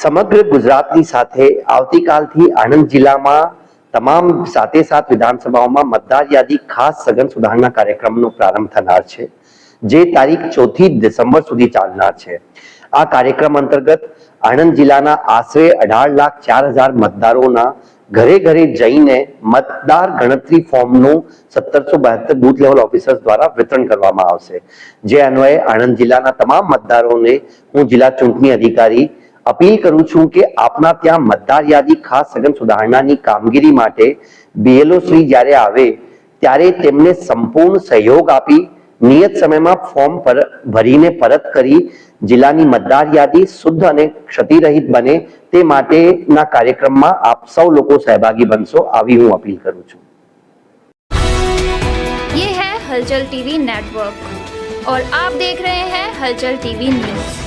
સમગ્ર ગુજરાતની સાથે આવતીકાલથી આણંદ જિલ્લામાં તમામ સાથે સાત વિધાનસભાઓમાં મતદાર યાદી ખાસ સઘન સુધારણા કાર્યક્રમનો પ્રારંભ થનાર છે, જે તારીખ ચોથી ડિસેમ્બર સુધી ચાલનાર છે. આ કાર્યક્રમ અંતર્ગત આણંદ જિલ્લાના આશરે અઢાર લાખ ચાર હજાર મતદારોના ઘરે ઘરે જઈને મતદાર ગણતરી ફોર્મનું સત્તરસો બહાત્તર બુથ લેવલ ઓફિસર્સ દ્વારા વિતરણ કરવામાં આવશે. જે અન્વયે આણંદ જિલ્લાના તમામ મતદારોને હું જિલ્લા ચૂંટણી અધિકારી અપીલ કરું છું કે આપના ત્યાં મતદાર યાદી ખાસ સઘન સુધારણાની કામગીરી માટે બીએલઓ શ્રી જ્યારે આવે ત્યારે તેમને સંપૂર્ણ સહયોગ આપી નિયત સમયમાં ફોર્મ પર ભરીને પરત કરી જિલ્લાની મતદાર યાદી શુદ્ધ અને ક્ષતિરહિત બને તે માટેના કાર્યક્રમમાં આપ સૌ લોકો સહભાગી બનશો આવી હું અપીલ કરું છું ये है हलचल टीवी नेटवर्क और आप देख रहे हैं हलचल टीवी न्यूज